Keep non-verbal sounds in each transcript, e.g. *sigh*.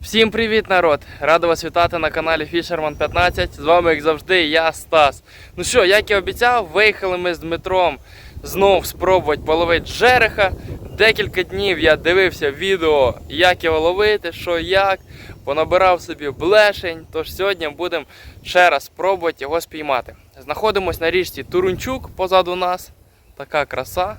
Всім привіт, народ! Радий вас вітати на каналі Fisherman 15. З вами, як завжди, я Стас. Ну що, як і обіцяв, виїхали ми з Дмитром знов спробувати половити жереха. Декілька днів я дивився відео, як його ловити, що як. Понабирав собі блешень. Тож сьогодні будемо ще раз спробувати його спіймати. Знаходимось на річці Турунчук позаду нас. Така краса.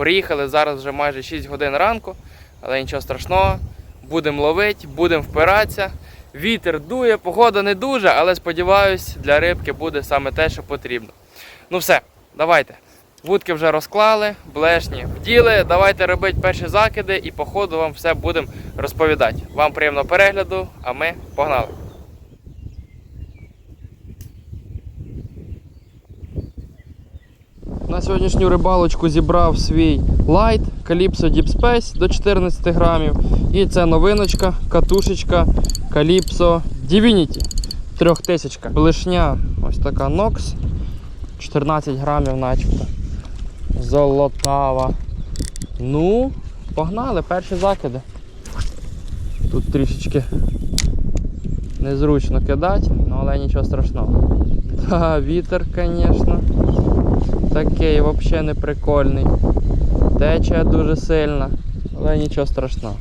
Приїхали зараз вже майже 6 годин ранку, але нічого страшного. Будемо ловити, будемо впиратися. Вітер дує, погода не дуже, але сподіваюсь, для рибки буде саме те, що потрібно. Ну все, давайте. Вудки вже розклали, блешні вділи. Давайте робити перші закиди і по ходу вам все будемо розповідати. Вам приємного перегляду, а ми погнали. На сьогоднішню рибалочку зібрав свій Light Calypso Deep Space до 14 грамів. І це новиночка, катушечка Calypso Divinity 3000. Блишня ось така Nox 14 грамів начебто. Золотава. Ну, погнали, перші закиди. Тут трішечки незручно кидати, ну, але нічого страшного. *laughs* Та, вітер, звісно. Такий взагалі не прикольний. Течія дуже сильна, але нічого страшного.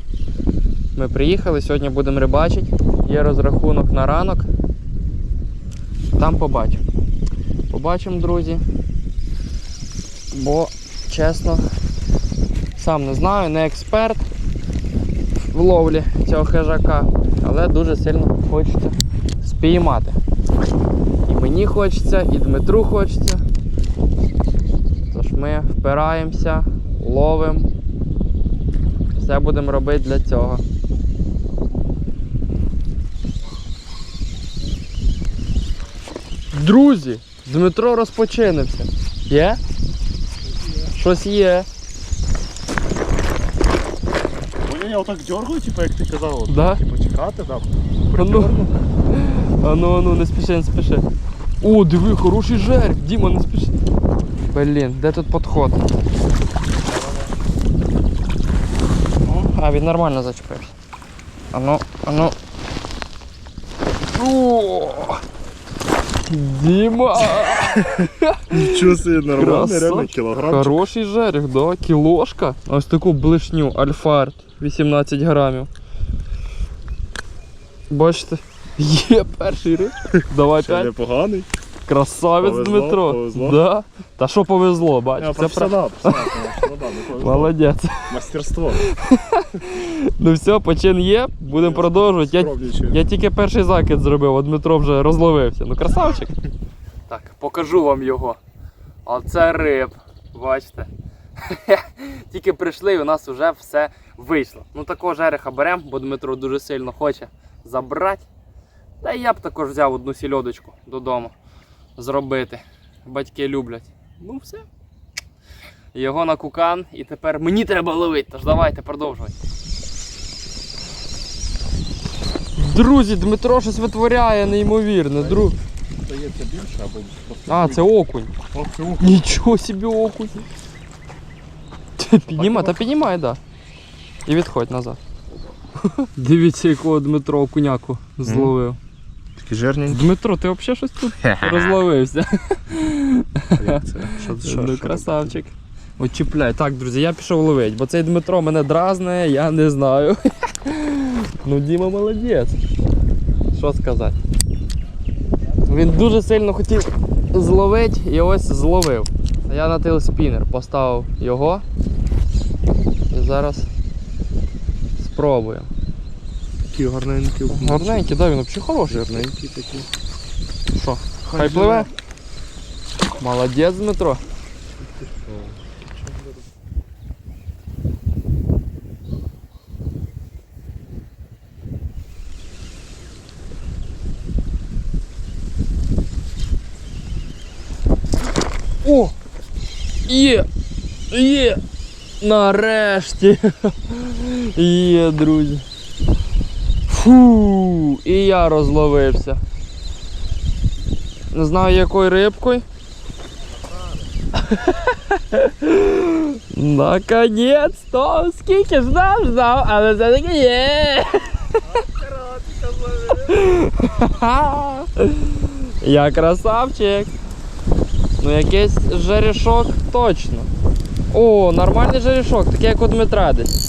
Ми приїхали, сьогодні будемо рибачити. Є розрахунок на ранок. Там побачимо. Побачимо, друзі. Бо, чесно, сам не знаю, не експерт в ловлі цього хижака, але дуже сильно хочеться спіймати. І мені хочеться, і Дмитру хочеться. Ми впираємося, ловимо. Все будемо робити для цього. Друзі, Дмитро розпочинився. Є? Щось є. Ой, я отак дергаю, типу, як ти казав, Да? типу, чекати, да. А ну, а ну, а ну, не спіши, не спіши. О, диви, хороший жерх. Діма, не спіши. Блін, де тут підход? О, А, він нормально зачепився. А ну, а ну. О! Діма! Нічого собі, нормально, Красавчик. реально кілограм. Хороший жерех, да, кілошка. Ось таку блишню Альфард 18 грамів. Бачите? Є перший риб. Давай Ще п'ять. непоганий. Красавець Повезло, Дмитро. повезло. Да. Та що повезло, бачиш? Це про... професіонал, ну. *laughs* Молодець. Мастерство. *laughs* Ну все, почин є, будемо продовжувати. Я, я тільки перший закид зробив, а Дмитро вже розловився. Ну красавчик. *laughs* Так, покажу вам його. Оце риб. Бачите? Тільки прийшли і у нас вже все вийшло. Ну такого жереха беремо, бо Дмитро дуже сильно хоче забрати. Та й я б також взяв одну сільодочку додому зробити. Батьки люблять. Ну все. Його на кукан і тепер мені треба ловити. Тож давайте продовжувати. Друзі, Дмитро щось витворяє неймовірне. Друг... Здається більше або. А, це окунь. О, це окунь. Нічого собі окунь. Піднімай, та піднімай, да. І відходь назад. *laughs* Дивіться, якого Дмитро окуняку зловив. Такий жирненький. Дмитро, ти взагалі щось тут розловився? Як це? Що? Ну, красавчик. От чіпляй. Так, друзі, я пішов ловити, бо цей Дмитро мене дразне, я не знаю. *laughs* ну, Діма молодець. Що сказати? Він дуже сильно хотів зловити і ось зловив. Я на телеспінер поставив його. І зараз спробуємо. Такий гарненький. окунь. Гарненький, да, він взагалі хороший. Жирненький такий. Що? Хай пливе? Молодець, Дмитро. О! Є! Є! Нарешті! *laughs* Є, друзі. Фу! І я розловився. Не знаю якою рибкою. *laughs* Наконець-то! Скільки ждав, ждав, але все-таки є. *laughs* Я красавчик. Ну якийсь жерішок точно. О, нормальний жерішок, такий як у Дмитра десь.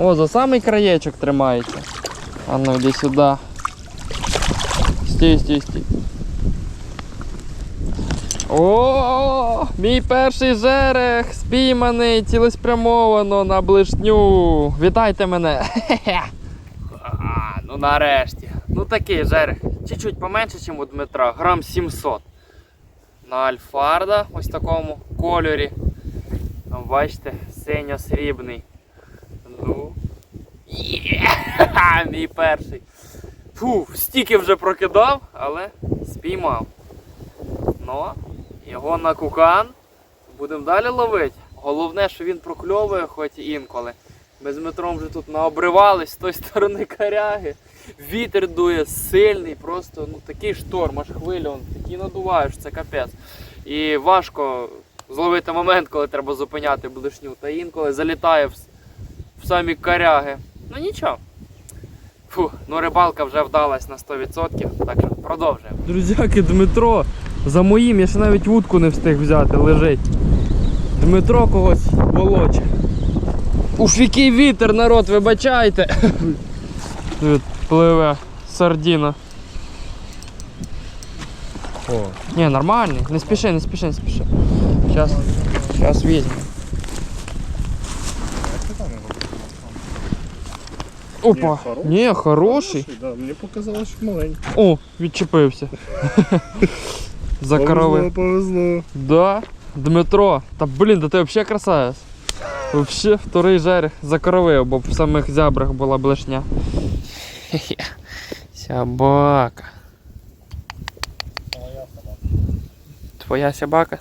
О, за самий краєчок тримається. А ну йди сюди. Стій, стій, стій. О, мій перший жерех спійманий цілеспрямовано на блишню. Вітайте мене. *laughs* А, ну нарешті. Ну такий жерех. Чуть-чуть поменше, ніж у Дмитра. Грам 700. На альфарда, ось такому кольорі. Бачите, синьо-срібний. *laughs* Є! Мій перший. Фу, стільки вже прокидав, але спіймав. Ну, його на кукан. Будемо далі ловити. Головне, що він прокльовує хоч інколи. Ми з Дмитром вже тут наобривались з тої сторони коряги. Вітер дує сильний, просто ну, такий шторм, аж хвилі, такі надуваєш, це капець. І важко зловити момент, коли треба зупиняти блишню. Та інколи залітає в, в самі коряги. Ну нічого. Фу, ну рибалка вже вдалась на 100%, так що продовжуємо. Друзяки, Дмитро, за моїм я ще навіть вудку не встиг взяти, лежить. Дмитро когось волоче. Уф, який вітер, народ, вибачайте. *laughs* Тут пливе сардіна. О, Ні, нормальний. Не спіши, не спіши, не спіши. Зараз, зараз візьмемо. як ти там його? Опа. хороший. Ні, хороший. Да, мені показалось, що маленький. О, відчепився. *laughs* За корови. повезло. Да, Дмитро. Та блін, да ти взагалі красавець. Вообще вторий жерех закоровив, бо в самих зябрах була блешня. Собака. Твоя собака?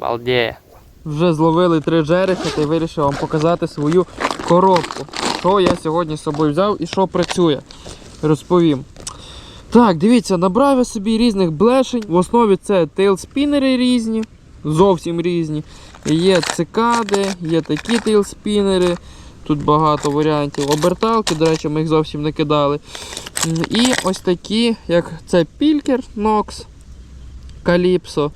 Балдеє. Вже зловили три жереха та й вирішив вам показати свою коробку. Що я сьогодні з собою взяв і що працює. Розповім. Так, дивіться, набрав я собі різних блешень. В основі це тейлспінери різні, зовсім різні. Є цикади, є такі тейлспінери. Тут багато варіантів. Оберталки, до речі, ми їх зовсім не кидали. І ось такі, як це Пількер Nox, Calypso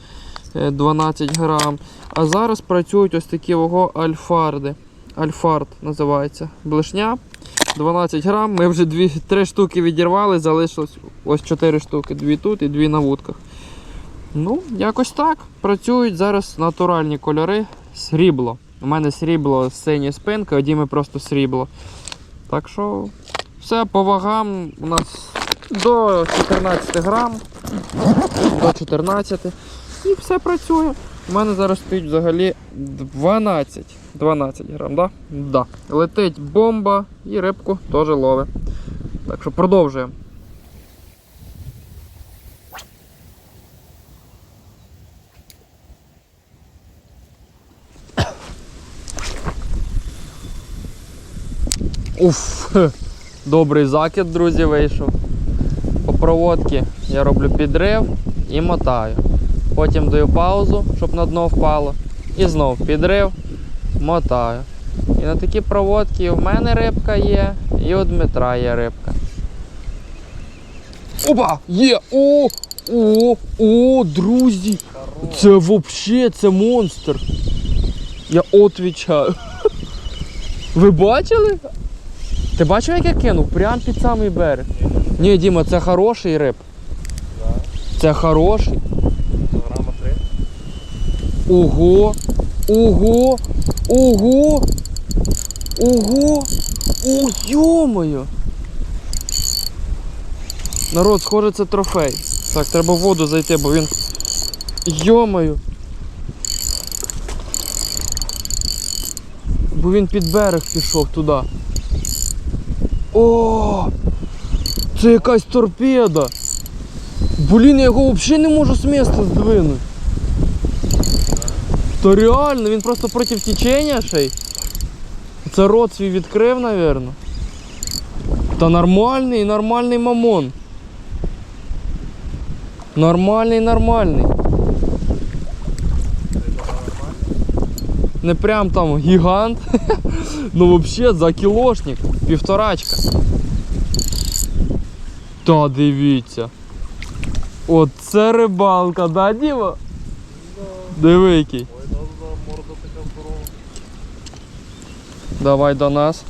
е, 12 грам. А зараз працюють ось такі ого альфарди. Альфард називається. Блешня. 12 грам. Ми вже дві, три штуки відірвали, залишилось ось 4 штуки. Дві тут і дві на вудках. Ну, якось так. Працюють зараз натуральні кольори. Срібло. У мене срібло синьої спинки, а Діми просто срібло. Так що все по вагам у нас до 14 грам. До 14. І все працює. У мене зараз стоїть взагалі 12. 12 грам, да? Да. Летить бомба і рибку теж ловить. Так що продовжуємо. Уф, добрий закид, друзі, вийшов. По проводці я роблю підрив і мотаю. Потім даю паузу, щоб на дно впало. І знов підрив, мотаю. І на такі проводки в мене рибка є, і у Дмитра є рибка. Опа! Є! О! О! О, друзі! Це взагалі це монстр. Я отвічаю. *laughs* Ви бачили? Ти бачив, як я кинув? Прям під самий берег. Ні, Діма, це хороший риб. Це хороший. Ого! Ого! Ого! Ого! О, йомою! Народ, схоже, це трофей. Так, треба в воду зайти, бо він. Йомою! Бо він під берег пішов туди. О! Це якась торпеда! Блін, я його взагалі не можу з міста здвинути. Та реально, він просто проти течення ще й. Це рот свій відкрив, напевно. Та нормальний, нормальний мамон. Нормальний, нормальний. Не прям там гігант. *laughs* ну взагалі за кілошник. Півторачка. Та дивіться. Оце рибалка, да, Діма? Який. Ой, да, да, морда така здорова. Давай до нас.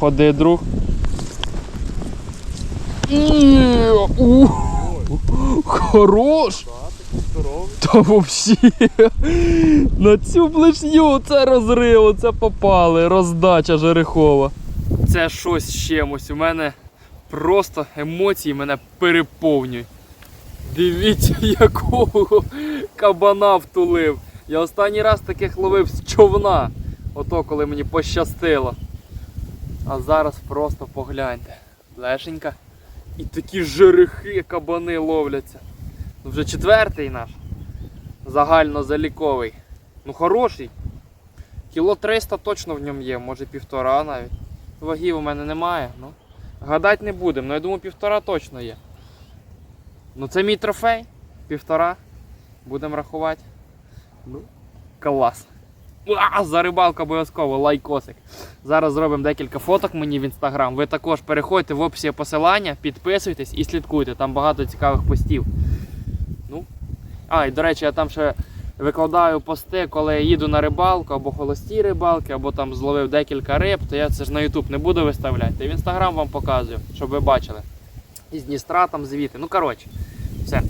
Ходи, друг. Хорош! Та вообще на цю блишню це розрив, це попали, роздача жерехова. Це щось з чимось. У мене просто емоції мене переповнюють. Дивіться, *laughs* якого кабана втулив. Я останній раз таких ловив з човна. Ото коли мені пощастило. А зараз просто погляньте. Лешенька. І такі жерехи кабани ловляться. Ну, Вже четвертий наш. Загальнозаліковий. Ну хороший. Кіло 300 точно в ньому є, може півтора навіть. Вагів у мене немає. Ну. Гадати не будемо, але я думаю, півтора точно є. Ну це мій трофей. Півтора. Будемо рахувати. Ну, клас. А, за рибалку обов'язково, лайкосик. Зараз зробимо декілька фоток мені в інстаграм. Ви також переходьте в описі посилання, підписуйтесь і слідкуйте. Там багато цікавих постів. Ну. А, і до речі, я там ще викладаю пости, коли я їду на рибалку, або холості рибалки, або там зловив декілька риб, то я це ж на YouTube не буду виставляти. В інстаграм вам показую, щоб ви бачили. Із Дністра там звідти. Ну коротше, все.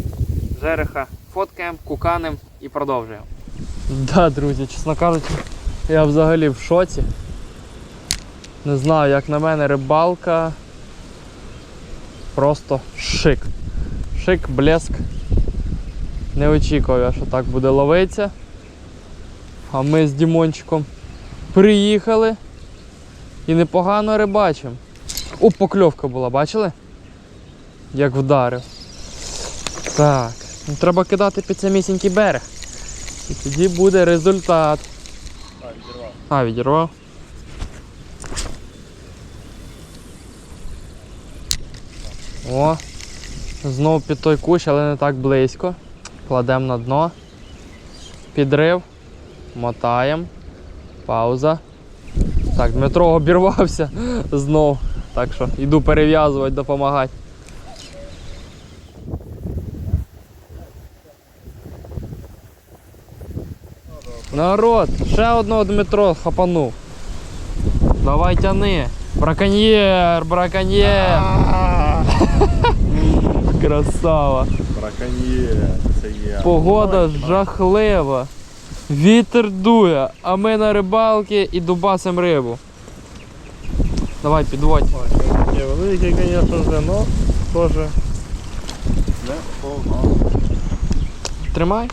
Жереха фоткаємо, куканем і продовжуємо. Да, друзі, чесно кажучи, я взагалі в шоці. Не знаю, як на мене рибалка. Просто шик. Шик, блеск. Не очікував я, що так буде ловитися. А ми з Дімончиком приїхали і непогано рибачимо. О, покльовка була, бачили? Як вдарив. Так, ну, треба кидати під самісінький берег. І тоді буде результат. А, відірвав. А, відірвав. О, знов під той кущ, але не так близько. Кладемо на дно. Підрив. Мотаємо. Пауза. Так, Дмитро обірвався *laughs* знов. Так що йду перев'язувати, допомагати. Народ, ще одного Дмитро хапанув. Давай тяни. Браконьєр, браконьєр. *laughs* Красава. Браконьєр, це я. Погода жахлива. Вітер дує, а ми на рибалки і дубасим рибу. Давай, підводь. Великий, звісно вже, но теж. Не погано. Тримай.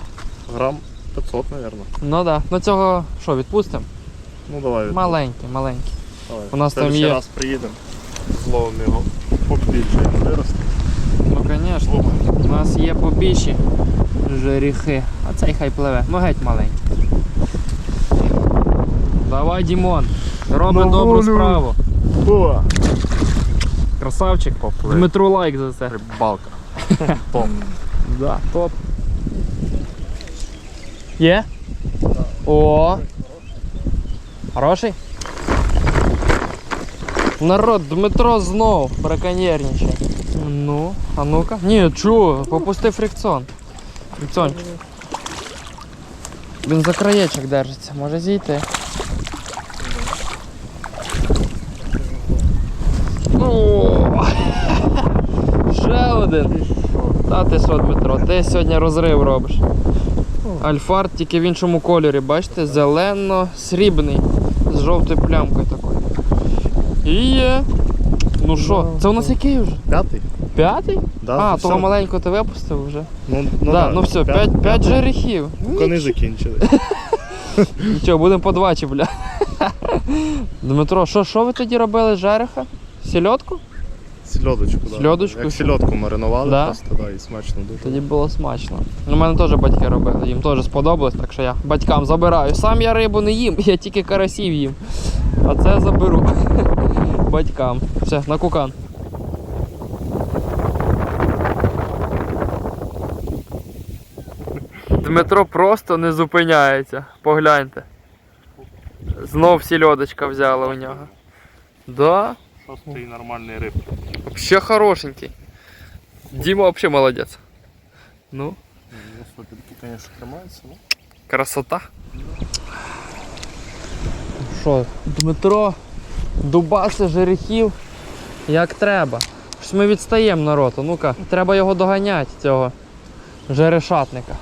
Грам 500, мабуть. Ну да. Ну цього що, відпустимо? Ну давай. Маленький, маленький. давай. у нас там є. раз приїдемо. Зловимо його. Побільше виросте. Ну звісно. У нас є побільші жеріхи, а цей хай пливе. Ну геть маленький. Давай, Дімон. Робимо добру волю. справу. О! Красавчик. Поплив. Дмитру лайк за це. Рибалка. *laughs* Топ. Да, топ. Є? О. Хороший? Народ, Дмитро знов браконьєрничає. Ну, а ну-ка. Ні, чого? Попусти фрикціон. Фрикціон. Він за краєчок держиться, може зійти. О! *laughs* Ще один. Та ти що, Дмитро, ти сьогодні розрив робиш. Альфард тільки в іншому кольорі, бачите, зелено-срібний з жовтою плямкою такою. І є. Ну що, це у нас який вже? П'ятий? П'ятий? Да, а, того маленького ти випустив вже. Ну, Ну, да, ну все, п'ять, п'ять жерехів. Кони закінчили. *laughs* Нічого, будемо по два чи, бля. *laughs* Дмитро, що, що ви тоді робили з жереха? Сільотку? Сільодочку, да. Сільодочку? Як сільодку маринували Да? просто, да, і смачно дуже. Тоді було смачно. У мене теж батьки робили, їм теж сподобалось, так що я батькам забираю. Сам я рибу не їм, *laughs* я тільки карасів їм. А це заберу *laughs* батькам. Все, на кукан. Дмитро просто не зупиняється. Погляньте. Знов сільодочка взяла у нього. Да? Шостий нормальний риб. Вообще хорошенький. Дима вообще молодец. Ну, Ну, конечно, тримаються, ну. красота. Що, Дмитро, дубаси жерехів як треба. Щось ми відстаємо народ. а Ну-ка, треба його доганяти, цього жерешатника.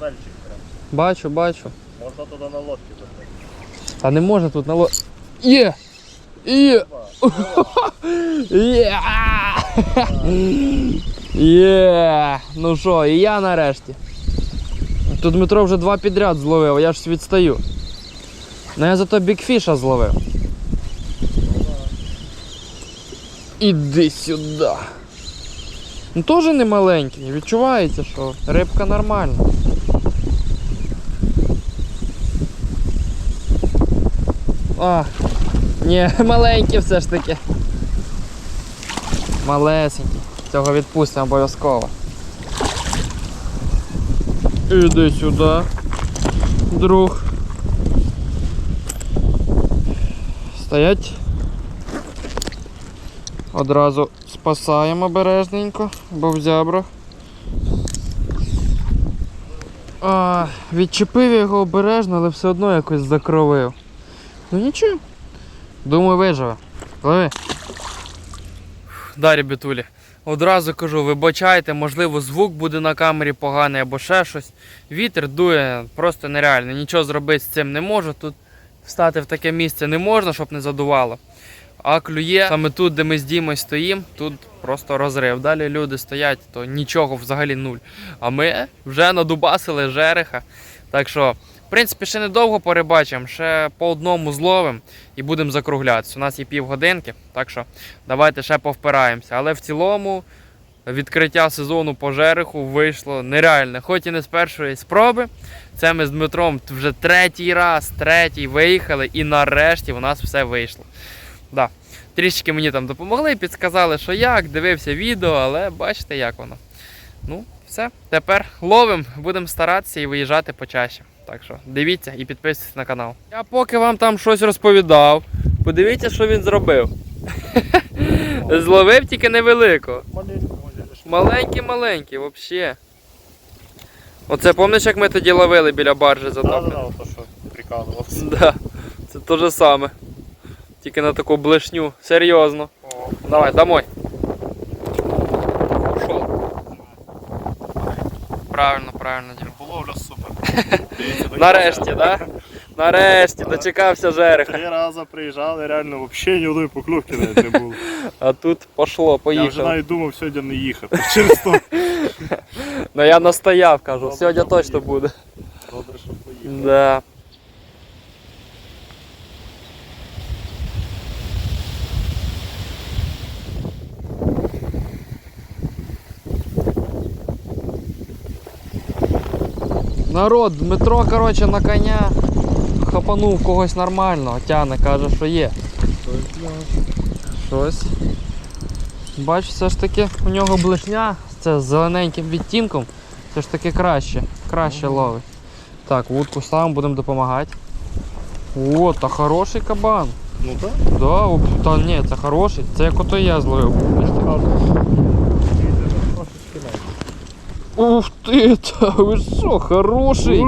Дальчик прям. Бачу, бачу. Можна туди на лодці заходити. Та не може тут на ло. Є! Є! Є! Є! *laughs* Ну що, і я нарешті. Тут Дмитро вже два підряд зловив, а я ж відстаю. Ну я зато бікфіша зловив. Іди сюди. Ну теж не маленький, відчувається, що рибка нормальна. А, ні, *laughs* маленький все ж таки. Малесенький. Цього відпустимо обов'язково. Іди сюди. Друг. Стоять. Одразу спасаємо обережненько, бо в зябрах. Відчепив його обережно, але все одно якось закровив. Ну нічого. Думаю, виживе. Лови. Да, ребятулі. Одразу кажу, вибачайте, можливо, звук буде на камері поганий або ще щось. Вітер дує просто нереально. Нічого зробити з цим не можу. Тут встати в таке місце не можна, щоб не задувало. А клює саме тут, де ми з Дімою стоїмо, тут просто розрив. Далі люди стоять, то нічого взагалі нуль. А ми вже надубасили жереха. Так що, в принципі, ще недовго порибачимо, ще по одному зловим і будемо закруглятися. У нас є півгодинки, так що давайте ще повпираємося. Але в цілому відкриття сезону по жереху вийшло нереальне. Хоч і не з першої спроби. Це ми з Дмитром вже третій раз, третій виїхали, і нарешті у нас все вийшло. Да. Трішки мені там допомогли, підсказали, що як, дивився відео, але бачите, як воно. Ну, все. Тепер ловимо, будемо старатися і виїжджати почаще. Так що дивіться і підписуйтесь на канал. Я поки вам там щось розповідав, подивіться, що він зробив. *laughs* Зловив тільки лише. Маленький-маленький, взагалі. Оце пам'ятаєш, як ми тоді ловили біля баржі да, затоплені? да, то, що. *laughs* Да, це те же саме. Тільки на таку блешню. Серйозно. Давай, домой. Правильно, правильно. Риболовля супер. *laughs* Дивіться, Нарешті, так? да? Нарешті, дочекався жереха. Три рази приїжджали, реально взагалі ні одної поклювки навіть не було. *laughs* А тут пошло, Я вже поїхав. навіть думав сьогодні не їхати. Через то. *laughs* Ну я настояв, кажу, Добре, сьогодні добре, точно буде. Добре, що поїхав. Да. Народ, Дмитро, короче, на коня хапанув когось нормального, тяне, каже, що є. Щось. Бачу, все ж таки у нього блешня, це з зелененьким відтінком, все ж таки краще, краще ловить. Так, вудку ставимо, будемо допомагати. О, та хороший кабан. Ну так. Да, та ні, це хороший. Це як ото я зловив. Ух ти, та ви що, хороший.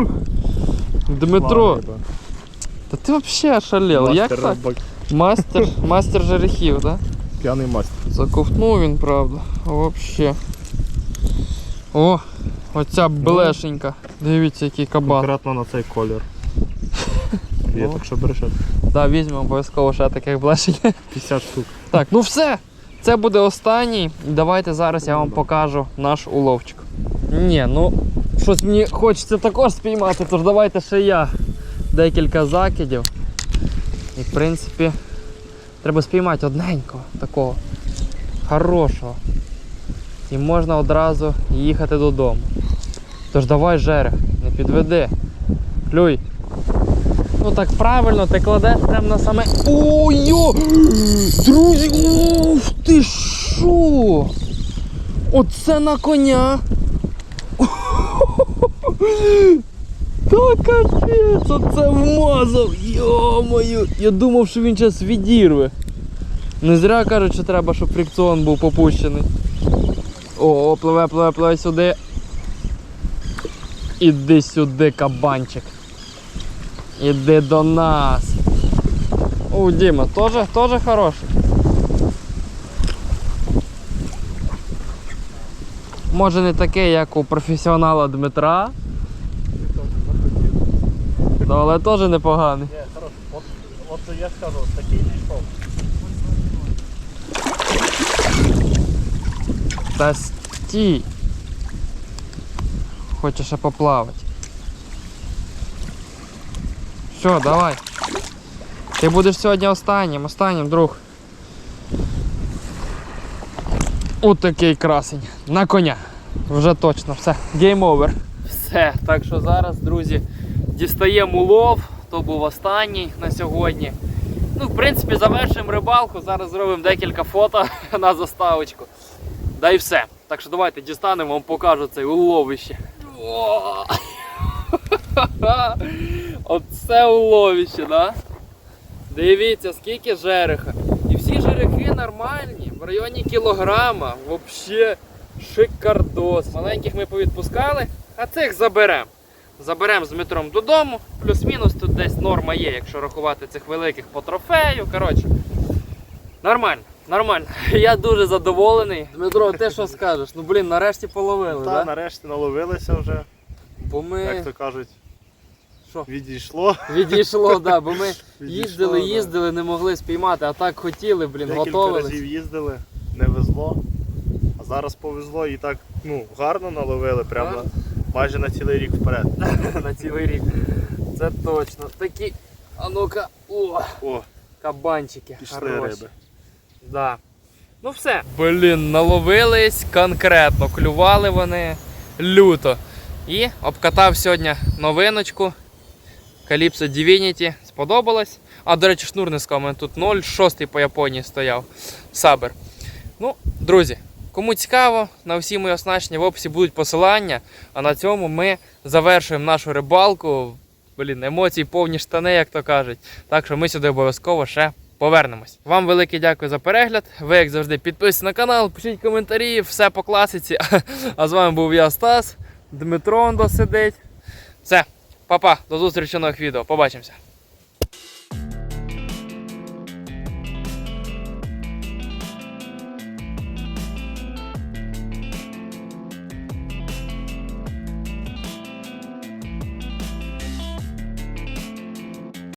Дмитро, та ти взагалі ошалел. Як так? Мастер, мастер жерехів, да? П'яний мастер. Заковтнув він, правда. Вообще. О, оця блешенька. Дивіться, який кабан. Конкретно на цей колір. *laughs* Ну. так що береш Да, візьмемо обов'язково ще таких блешень. *laughs* 50 штук. Так, ну все. Це буде останній. Давайте зараз я вам покажу наш уловчик. Ні, ну щось мені хочеться також спіймати, тож давайте ще я декілька закидів. І в принципі треба спіймати одненького такого хорошого. І можна одразу їхати додому. Тож давай жерех, не підведи. Клюй. Ну так правильно, ти кладеш прямо на саме. Ой-йо! Друзі, уф ти що? Оце на коня. Та капець, оце вмазав. Йо-моє, я думав, що він зараз відірве. Не зря кажуть, що треба, щоб фрикціон був попущений. О, пливе, пливе, пливе сюди. Іди сюди, кабанчик. Іди до нас. О, Діма, теж, теж хороший. Може не такий, як у професіонала Дмитра, ну, але теж непоганий. Ні, хорош. От, от я скажу, такий пішов. Та стій. Хочеш ще поплавати. Що, давай. Ти будеш сьогодні останнім, останнім, друг. От такий красень. На коня. Вже точно, все. Гейм овер. Все. Так що зараз, друзі, дістаємо улов. То був останній на сьогодні. Ну, в принципі, завершуємо рибалку. Зараз зробимо декілька фото *laughs* на заставочку. Да і все. Так що давайте дістанемо, вам покажу цей уловище. *laughs* Оце уловище, да? Дивіться, скільки жереха. І всі жерехи нормальні, в районі кілограма. Взагалі шикардос. Маленьких ми повідпускали, а цих заберемо. Заберемо з метром додому. Плюс-мінус тут десь норма є, якщо рахувати цих великих по трофею. Коротше, нормально, нормально. *laughs* Я дуже задоволений. Дмитро, ти що скажеш? Ну блін, нарешті половили, Та да? нарешті наловилися вже, Бо ми як то кажуть, Що? відійшло. відійшло, да, бо ми *laughs* Відійшло, їздили, да. їздили, не могли спіймати, а так хотіли, блін, Декілька готовились. разів їздили, не везло. А зараз повезло і так ну, гарно наловили, прямо Так. Майже на цілий рік вперед. *laughs* на цілий рік. Це точно. Такі, а ну-ка, о, О, кабанчики. пішли хороші. риби. Да. Ну все. Блін, наловились конкретно, клювали вони люто. І обкатав сьогодні новиночку. Calypso Divinity. Сподобалось. А, до речі, шнур не сказав, у мене тут 0,6 по Японії стояв. Сабер. Ну, друзі, кому цікаво, на всі мої оснащення в описі будуть посилання. А на цьому ми завершуємо нашу рибалку. Блін, емоцій повні штани, як то кажуть. Так що ми сюди обов'язково ще повернемось. Вам велике дякую за перегляд. Ви, як завжди, підписуйтесь на канал, пишіть коментарі, все по класиці. *laughs* А з вами був я, Стас. Дмитро он досидить. Все, па-па, до зустрічі нових відео. Побачимося.